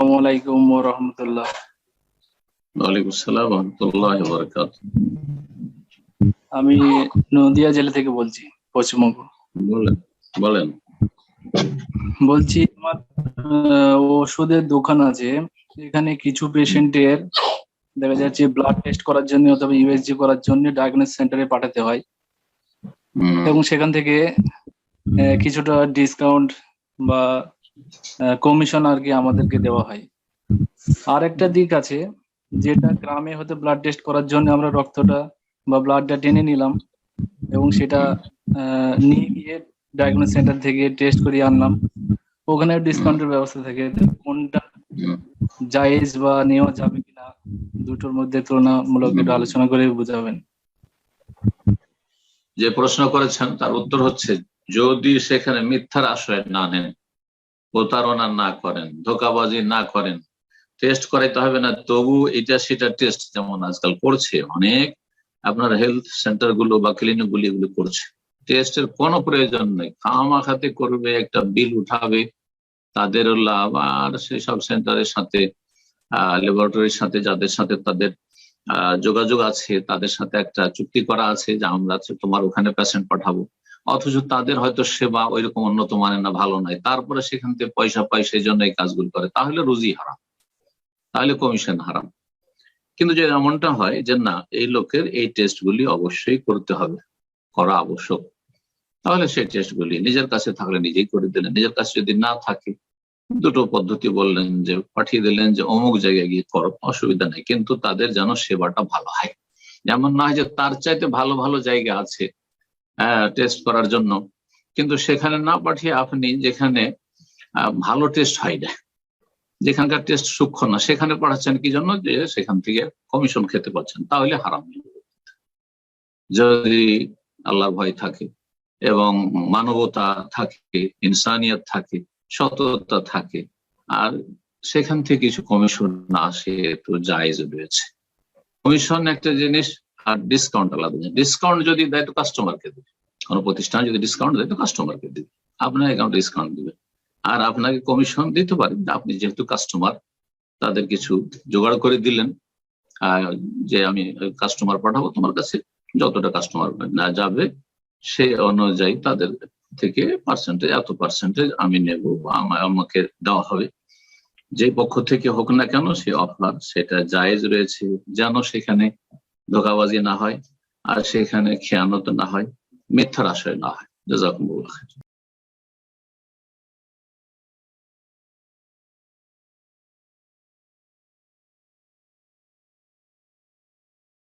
আলাইকুম রাহমাতুল্লাহ। ওয়ালাইকুম আসসালাম রহমতুল্লাহ বরকাত আমি নদিয়া জেলা থেকে বলছি পশ্চিমবঙ্গ। বলেন বলেন। বলছি আমার ওষুধের দোকান আছে। এখানে কিছু পেশেন্টের দেখা যাচ্ছে ব্লাড টেস্ট করার জন্য অথবা ইউএসজি করার জন্য ডায়াগনোস সেন্টারে পাঠাতে হয়। এবং সেখান থেকে কিছুটা ডিসকাউন্ট বা কমিশন আর কি আমাদেরকে দেওয়া হয়। আর একটা দিক আছে, যেটা গ্রামে হতে ব্লাড টেস্ট করার জন্য আমরা রক্তটা বা ব্লাডটা টেনে নিলাম এবং সেটা নিয়ে গিয়ে ডায়াগনোস সেন্টার থেকে টেস্ট করিয়ে আনলাম। ওখানে ডিসকাউন্টের ব্যবস্থা থাকে কোনটা জায়েজ বা নেওয়া যাবে কিনা, দুটোর মধ্যে তুলনামূলক একটু আলোচনা করে বুঝাবেন। যে প্রশ্ন করেছেন, তার উত্তর হচ্ছে, যদি সেখানে মিথ্যার আশ্রয় না নেন প্রতারণা না করেন, ধোকাবাজি না করেন টেস্ট করাইতে হবে না। তবু এটা সেটা টেস্ট যেমন আজকাল করছে অনেক, আপনার হেলথ সেন্টারগুলো বা ক্লিনিক গুলি এগুলো করছে। টেস্টের কোনো প্রয়োজন নেই। খামাখাতে করবে, একটা বিল উঠাবে তাদের লাভ। আর সেসব সেন্টারের সাথে ল্যাবরেটরির সাথে, যাদের সাথে তাদের যোগাযোগ আছে, তাদের সাথে একটা চুক্তি করা আছে যে আমরা তোমার ওখানে পেশেন্ট পাঠাবো। অথচ তাদের হয়তো সেবা ওইরকম উন্নত মানের না, ভালো নয়। তারপরে সেখান থেকে পয়সা পায়, সেই জন্য এই কাজগুলো করে। তাহলে রুজি হারাম। তাহলে কমিশন হারাম। কিন্তু যে এমনটা হয় যে না, এই লোকের এই টেস্টগুলি অবশ্যই করতে হবে। করা আবশ্যক। তাহলে সেই টেস্টগুলি নিজের কাছে থাকলে নিজেই করে দিলেন। নিজের কাছে যদি না থাকে, দুটো পদ্ধতি বললেন যে, পাঠিয়ে দিলেন যে, অমুক জায়গায় গিয়ে করো, অসুবিধা নেই। কিন্তু তাদের যেন সেবাটা ভালো হয়। যেমন না হয় যে তার চাইতে ভালো ভালো জায়গা আছে টেস্ট করার জন্য। কিন্তু সেখানে না পাঠিয়ে আপনি যেখানে ভালো টেস্ট হয় না, যেখানকার টেস্ট সূক্ষ্ম না, সেখানে পাঠাচ্ছেন কি জন্য? যে সেখান থেকে কমিশন খেতে পাচ্ছেন, তাহলে হারাম। যদি আল্লাহর ভয় থাকে এবং মানবতা থাকে, ইনসানিয়ত থাকে, সততা থাকে, আর সেখান থেকে কিছু কমিশন না আসে, তো জায়েজ রয়েছে। কমিশন একটা জিনিস আর ডিসকাউন্ট আলাদা ডিসকাউন্ট যদি দেয়, তো কাস্টমারকে দেবে। কোনো প্রতিষ্ঠান যদি ডিসকাউন্ট দেয়, তো কাস্টমারকে দেবে। আপনার অ্যাকাউন্ট ডিসকাউন্ট দিবে। আর আপনাকে কমিশন দিতে পারেন আপনি যেহেতু কাস্টমার তাদের কিছু জোগাড় করে দিলেন যে আমি কাস্টমার পাঠাবো, তোমার কাছে যতটা কাস্টমার না যাবে, সে অনুযায়ী তাদের থেকে পার্সেন্টেজ এত পার্সেন্টেজ আমি নেব আমাকে দেওয়া হবে। যে পক্ষ থেকে হোক না কেন, সে অফার সেটা জায়েজ রয়েছে, যেন সেখানে ধোকাবাজি না হয়, আর সেখানে খেয়ানত না হয়। মিথ্যার আশ্রয় না হয় জাজাকুমুল্লাহ